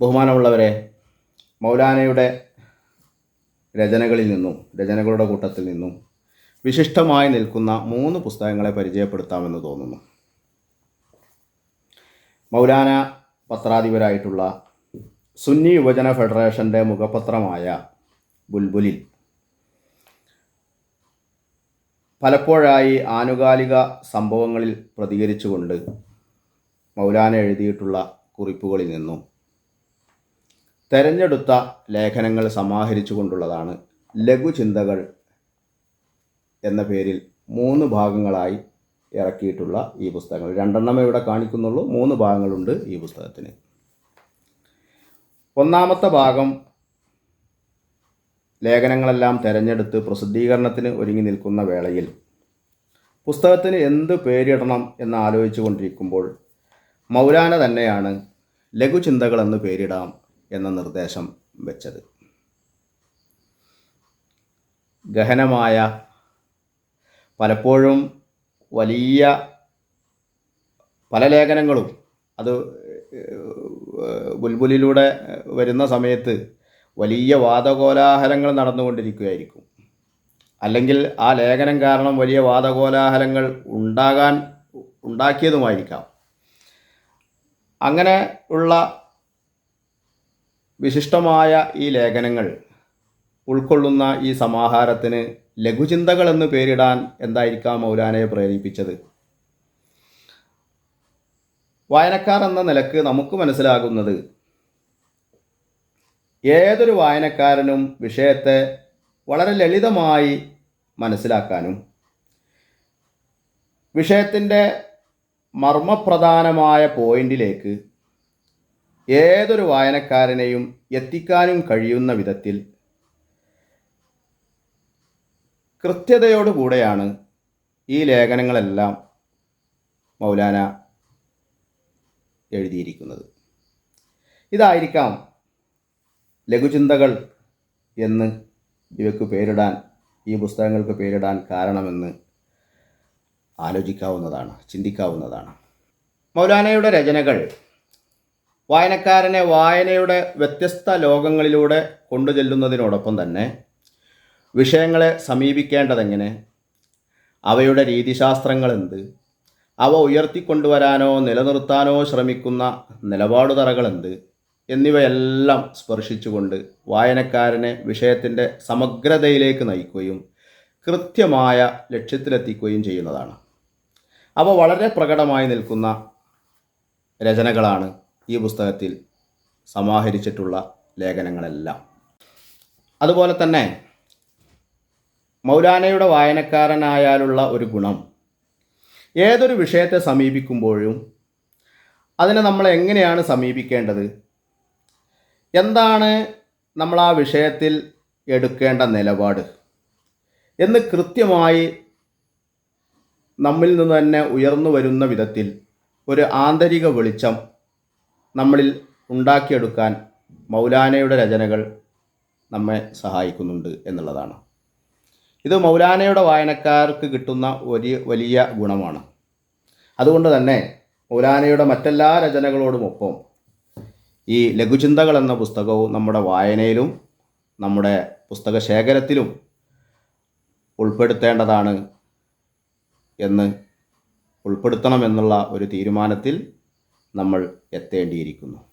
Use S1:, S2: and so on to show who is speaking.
S1: ബഹുമാനമുള്ളവരെ മൗലാനയുടെ രചനകളിൽ നിന്നും രചനകളുടെ കൂട്ടത്തിൽ നിന്നും വിശിഷ്ടമായി നിൽക്കുന്ന മൂന്ന് പുസ്തകങ്ങളെ പരിചയപ്പെടുത്താമെന്ന് തോന്നുന്നു. മൗലാന പത്രാധിപരായിട്ടുള്ള സുന്നി യുവജന ഫെഡറേഷന്റെ മുഖപത്രമായ ബുൽബുലിൽ പലപ്പോഴായി ആനുകാലിക സംഭവങ്ങളിൽ പ്രതികരിച്ചുകൊണ്ട് മൗലാന എഴുതിയിട്ടുള്ള കുറിപ്പുകളിൽ നിന്നും തെരഞ്ഞെടുത്ത ലേഖനങ്ങൾ സമാഹരിച്ചു കൊണ്ടുള്ളതാണ് ലഘുചിന്തകൾ എന്ന പേരിൽ മൂന്ന് ഭാഗങ്ങളായി ഇറക്കിയിട്ടുള്ള ഈ പുസ്തകങ്ങൾ. രണ്ടെണ്ണമേ ഇവിടെ കാണിക്കുന്നുള്ളൂ. മൂന്ന് ഭാഗങ്ങളുണ്ട് ഈ പുസ്തകത്തിന്. ഒന്നാമത്തെ ഭാഗം ലേഖനങ്ങളെല്ലാം തിരഞ്ഞെടുത്ത് പ്രസിദ്ധീകരണത്തിന് ഒരുങ്ങി നിൽക്കുന്ന വേളയിൽ പുസ്തകത്തിന് എന്ത് പേരിടണം എന്ന് ആലോചിച്ചു കൊണ്ടിരിക്കുമ്പോൾ മൗലാന തന്നെയാണ് ലഘുചിന്തകൾ എന്ന് പേരിടാം എന്ന നിർദ്ദേശം വെച്ചത്. ഗഹനമായ പലപ്പോഴും വലിയ പല ലേഖനങ്ങളും അത് ബുൽബുലിലൂടെ വരുന്ന സമയത്ത് വലിയ വാദകോലാഹലങ്ങൾ നടന്നുകൊണ്ടിരിക്കുകയായിരിക്കും. അല്ലെങ്കിൽ ആ ലേഖനം കാരണം വലിയ വാദകോലാഹലങ്ങൾ ഉണ്ടാകാൻ ഉണ്ടാക്കിയതുമായിരിക്കാം. അങ്ങനെ ഉള്ള വിശിഷ്ടമായ ഈ ലേഖനങ്ങൾ ഉൾക്കൊള്ളുന്ന ഈ സമാഹാരത്തിന് ലഘുചിന്തകൾ എന്ന് പേരിടാൻ എന്തായിരിക്കാം മൗലാനയെ പ്രേരിപ്പിച്ചത്? വായനക്കാർ എന്ന നിലയ്ക്ക് നമുക്ക് മനസ്സിലാകുന്നത് ഏതൊരു വായനക്കാരനും വിഷയത്തെ വളരെ ലളിതമായി മനസ്സിലാക്കാനും വിഷയത്തിന്റെ മർമ്മപ്രധാനമായ പോയിന്റിലേക്ക് ഏതൊരു വായനക്കാരനെയും എത്തിക്കാനും കഴിയുന്ന വിധത്തിൽ കൃത്യതയോടുകൂടെയാണ് ഈ ലേഖനങ്ങളെല്ലാം മൗലാന എഴുതിയിരിക്കുന്നത്. ഇതായിരിക്കാം ലഘുചിന്തകൾ എന്ന് ഇവയ്ക്ക് പേരിടാൻ ഈ പുസ്തകങ്ങൾക്ക് പേരിടാൻ കാരണമെന്ന് ആലോചിക്കാവുന്നതാണ് ചിന്തിക്കാവുന്നതാണ്. മൗലാനയുടെ രചനകൾ വായനക്കാരനെ വായനയുടെ വ്യത്യസ്ത ലോകങ്ങളിലൂടെ കൊണ്ടുചെല്ലുന്നതിനോടൊപ്പം തന്നെ വിഷയങ്ങളെ സമീപിക്കേണ്ടതെങ്ങനെ? അവയുടെ രീതിശാസ്ത്രങ്ങൾ എന്ത് അവ ഉയർത്തിക്കൊണ്ടുവരാനോ നിലനിർത്താനോ ശ്രമിക്കുന്ന നിലപാടുതറകൾ എന്ത് എന്നിവയെല്ലാം സ്പർശിച്ചുകൊണ്ട് വായനക്കാരനെ വിഷയത്തിന്റെ സമഗ്രതയിലേക്ക് നയിക്കുകയും കൃത്യമായ ലക്ഷ്യത്തിലെത്തിക്കുകയും ചെയ്യുന്നതാണ്. അവ വളരെ പ്രകടമായി നിൽക്കുന്ന രചനകളാണ് ഈ പുസ്തകത്തിൽ സമാഹരിച്ചിട്ടുള്ള ലേഖനങ്ങളെല്ലാം. അതുപോലെ തന്നെ മൗലാനയുടെ വായനക്കാരനായാലുള്ള ഒരു ഗുണം. ഏതൊരു വിഷയത്തെ സമീപിക്കുമ്പോഴും അതിനെ നമ്മൾ എങ്ങനെയാണ് സമീപിക്കേണ്ടത്? എന്താണ് നമ്മൾ ആ വിഷയത്തിൽ എടുക്കേണ്ട നിലപാട്? എന്ന് കൃത്യമായി നമ്മിൽ നിന്ന് തന്നെ ഉയർന്നു വരുന്ന വിധത്തിൽ ഒരു ആന്തരിക വെളിച്ചം നമ്മളിൽ ഉണ്ടാക്കിയെടുക്കാൻ മൗലാനയുടെ രചനകൾ നമ്മെ സഹായിക്കുന്നുണ്ട് എന്നുള്ളതാണ്. ഇത് മൗലാനയുടെ വായനക്കാർക്ക് കിട്ടുന്ന ഒരു വലിയ ഗുണമാണ്. അതുകൊണ്ട് തന്നെ മൗലാനയുടെ മറ്റെല്ലാ രചനകളോടുമൊപ്പം ഈ ലഘുചിന്തകൾ എന്ന പുസ്തകവും നമ്മുടെ വായനയിലും നമ്മുടെ പുസ്തക ശേഖരത്തിലും ഉൾപ്പെടുത്തേണ്ടതാണ് എന്ന് ഉൾപ്പെടുത്തണമെന്നുള്ള ഒരു തീരുമാനത്തിൽ നമ്മൾ എത്തേണ്ടിയിരിക്കുന്നു.